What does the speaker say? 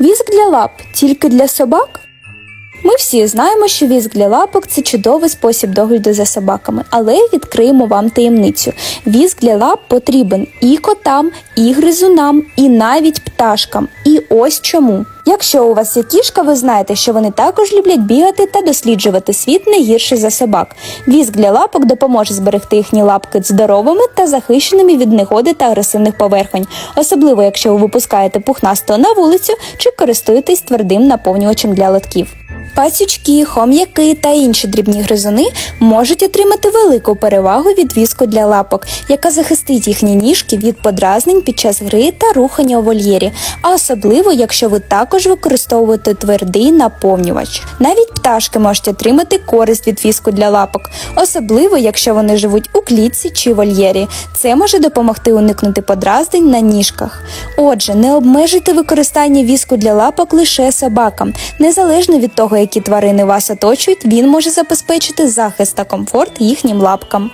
Віск для лап тільки для собак? Ми всі знаємо, що віск для лапок це чудовий спосіб догляду за собаками, але відкриємо вам таємницю. Віск для лап потрібен і котам, і гризунам, і навіть пташкам. І ось чому. Якщо у вас є кішка, ви знаєте, що вони також люблять бігати та досліджувати світ не гірше за собак. Віск для лапок допоможе зберегти їхні лапки здоровими та захищеними від негоди та агресивних поверхонь, особливо якщо ви випускаєте пухнастого на вулицю чи користуєтесь твердим наповнювачем для лотків. Пасючки, хом'яки та інші дрібні гризуни можуть отримати велику перевагу від віску для лапок, яка захистить їхні ніжки від подразнень під час гри та рухання у вольєрі, а особливо, якщо ви також використовуєте твердий наповнювач. Навіть пташки можуть отримати користь від віску для лапок, особливо якщо вони живуть у клітці чи вольєрі. Це може допомогти уникнути подразнень на ніжках. Отже, не обмежуйте використання віску для лапок лише собакам, незалежно від того, які тварини вас оточують, він може забезпечити захист та комфорт їхнім лапкам.